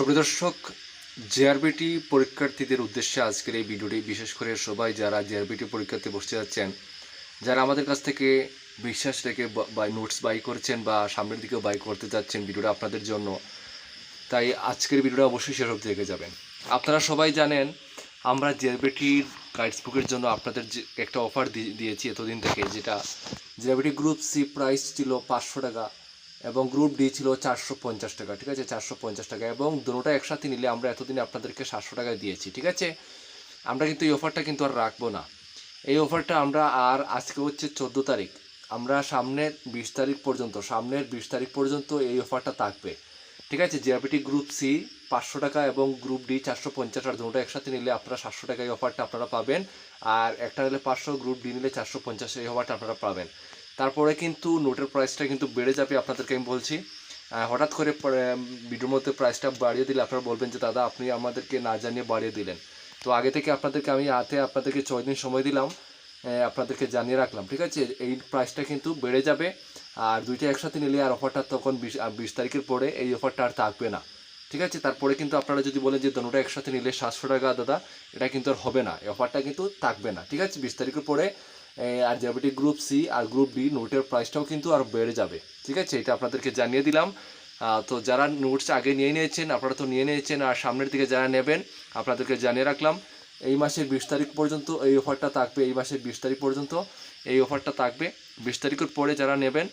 সুপ্রদর্শক JRBT পরীক্ষার্থীদের উদ্দেশ্যে আজকের এই ভিডিওটি। বিশেষ করে সবাই যারা জেআরবিটি পরীক্ষাতে বসতে যাচ্ছেন, যারা আমাদের কাছ থেকে বিশ্বাস রেখে বাই নোটস বাই করছেন বা সামনের দিকেও বাই করতে যাচ্ছেন ভিডিওটা আপনাদের জন্য, তাই আজকের ভিডিওটা অবশ্যই সেসব দেখে যাবেন। আপনারা সবাই জানেন, আমরা জেআরবিটির গাইডস বুকের জন্য আপনাদের যে একটা অফার দিয়েছি এতদিন থেকে, যেটা জেআরবিটি গ্রুপ সি প্রাইস ছিল পাঁচশো টাকা। এবং গ্রুপ ডি ছিল চারশো পঞ্চাশ টাকা, ঠিক আছে? চারশো পঞ্চাশ টাকা এবং দুটোটা একসাথে নিলে আমরা এতদিনে আপনাদেরকে সাতশো টাকায় দিয়েছি, ঠিক আছে? আমরা কিন্তু এই অফারটা কিন্তু আর রাখব না। এই অফারটা আমরা আর আজকে হচ্ছে চোদ্দ তারিখ। আমরা সামনের বিশ তারিখ পর্যন্ত, সামনের বিশ তারিখ পর্যন্ত এই অফারটা থাকবে। ঠিক আছে? জিআরপিটি গ্রুপ সি পাঁচশো টাকা এবং গ্রুপ ডি চারশো পঞ্চাশ, আর দুটো একসাথে নিলে আপনারা সাতশো টাকা এই অফারটা আপনারা পাবেন। আর একটা নিলে পাঁচশো গ্রুপ ডি নিলে চারশো পঞ্চাশ এই অফারটা আপনারা পাবেন। তারপরে কিন্তু নোটের প্রাইসটা কিন্তু বেড়ে যাবে আপনাদেরকে আমি বলছি। হঠাৎ করে ভিডিওর মধ্যে প্রাইসটা বাড়িয়ে দিলে আপনারা বলবেন যে, দাদা, আপনি আমাদেরকে না জানিয়ে বাড়িয়ে দিলেন। তো আগে থেকে আপনাদেরকে আমি হাতে আপনাদেরকে ছয় দিন সময় দিলাম আপনাদেরকে জানিয়ে রাখলাম, ঠিক আছে? এই প্রাইসটা কিন্তু বেড়ে যাবে। আর দুইটা একসাথে নিলে আর অফারটা তখন বিশ বিশ তারিখের পরে এই অফারটা আর থাকবে না, ঠিক আছে? তারপরে কিন্তু আপনারা যদি বলেন যে দুটোটা একসাথে নিলে সাতশো টাকা, দাদা, এটা কিন্তু আর হবে না। এই অফারটা কিন্তু থাকবে না, ঠিক আছে? বিশ তারিখের পরে আর জাবিটি গ্রুপ সি আর গ্রুপ ডি নোটের প্রাইসটাও কিন্তু আর বেড়ে যাবে। ঠিক আছে? এটা আপনাদেরকে জানিয়ে দিলাম। তো যারা নোটস আগে নিয়ে নিয়েছেন, আপনারা তো নিয়ে নিয়েছেন, আর সামনের দিকে যারা নেবেন, আপনাদেরকে জানিয়ে রাখলাম, এই মাসের বিশ তারিখ পর্যন্ত এই অফারটা থাকবে, এই মাসের বিশ তারিখ পর্যন্ত এই অফারটা থাকবে। বিশ তারিখের পরে যারা নেবেন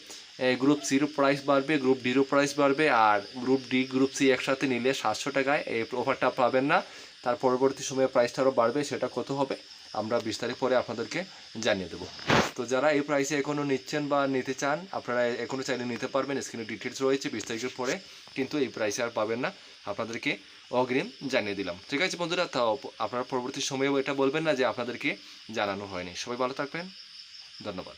গ্রুপ সিরও প্রাইস বাড়বে গ্রুপ ডিরও প্রাইস বাড়বে, আর গ্রুপ ডি গ্রুপ সি একসাথে নিলে সাতশো টাকায় এই অফারটা পাবেন না। তার পরবর্তী সময়ে প্রাইসটা আরও বাড়বে, সেটা কত হবে, আমরা বিশ তারিখ পরে আপনাদেরকে জানিয়ে দেবো। তো যারা এই প্রাইসে এখনও নিচ্ছেন বা নিতে চান, আপনারা এখনও চাইলে নিতে পারবেন স্ক্রিনে ডিটেলস রয়েছে বিশ তারিখের পরে কিন্তু এই প্রাইসে আর পাবেন না, আপনাদেরকে অগ্রিম জানিয়ে দিলাম। ঠিক আছে বন্ধুরা তাও আপনারা পরবর্তী সময়েও এটা বলবেন না যে আপনাদেরকে জানানো হয়নি। সবাই ভালো থাকবেন, ধন্যবাদ।